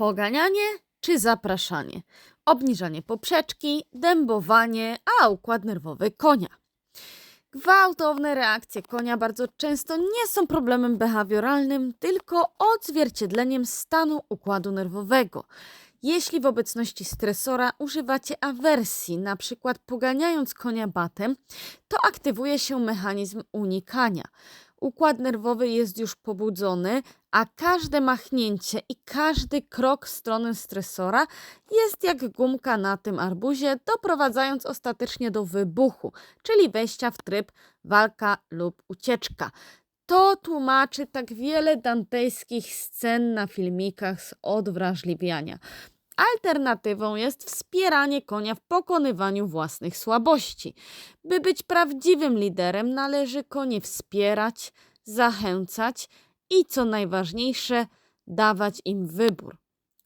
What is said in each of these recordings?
Poganianie czy zapraszanie? Obniżanie poprzeczki, dębowanie, a układ nerwowy konia. Gwałtowne reakcje konia bardzo często nie są problemem behawioralnym, tylko odzwierciedleniem stanu układu nerwowego. Jeśli w obecności stresora używacie awersji, na przykład poganiając konia batem, to aktywuje się mechanizm unikania. Układ nerwowy jest już pobudzony, a każde machnięcie i każdy krok w stronę stresora jest jak gumka na tym arbuzie, doprowadzając ostatecznie do wybuchu, czyli wejścia w tryb walka lub ucieczka. To tłumaczy tak wiele dantejskich scen na filmikach z odwrażliwiania. Alternatywą jest wspieranie konia w pokonywaniu własnych słabości. By być prawdziwym liderem, należy konie wspierać, zachęcać i co najważniejsze, dawać im wybór.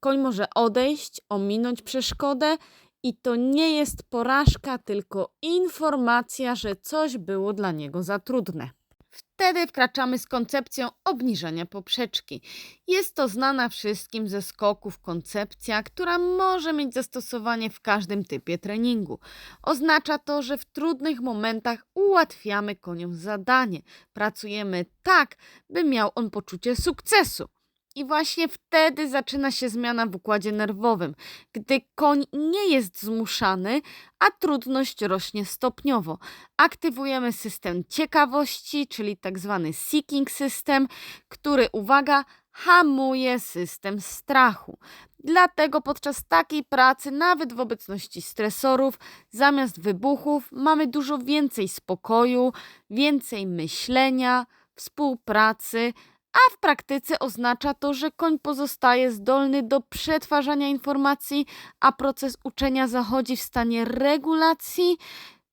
Koń może odejść, ominąć przeszkodę i to nie jest porażka, tylko informacja, że coś było dla niego za trudne. Wtedy wkraczamy z koncepcją obniżenia poprzeczki. Jest to znana wszystkim ze skoków koncepcja, która może mieć zastosowanie w każdym typie treningu. Oznacza to, że w trudnych momentach ułatwiamy koniom zadanie. Pracujemy tak, by miał on poczucie sukcesu. I właśnie wtedy zaczyna się zmiana w układzie nerwowym, gdy koń nie jest zmuszany, a trudność rośnie stopniowo. Aktywujemy system ciekawości, czyli tak zwany seeking system, który, uwaga, hamuje system strachu. Dlatego podczas takiej pracy, nawet w obecności stresorów, zamiast wybuchów, mamy dużo więcej spokoju, więcej myślenia, współpracy, a w praktyce oznacza to, że koń pozostaje zdolny do przetwarzania informacji, a proces uczenia zachodzi w stanie regulacji,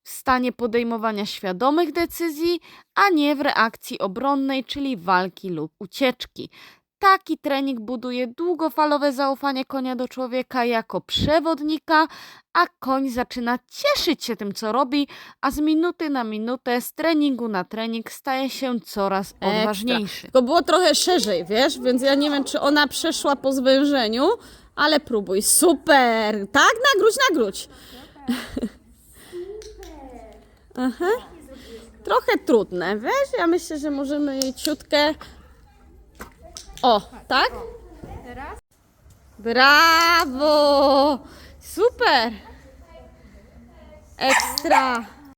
w stanie podejmowania świadomych decyzji, a nie w reakcji obronnej, czyli walki lub ucieczki. Taki trening buduje długofalowe zaufanie konia do człowieka jako przewodnika, a koń zaczyna cieszyć się tym, co robi, a z minuty na minutę, z treningu na trening staje się coraz Ekstra. odważniejszy. Tylko było trochę szerzej, wiesz, więc ja nie wiem, czy ona przeszła po zwężeniu, ale próbuj. Super! Tak, nagródź, nagródź. Aha. Trochę trudne, wiesz? Ja myślę, że możemy jej ciutkę... O, tak? Brawo! Super! Ekstra!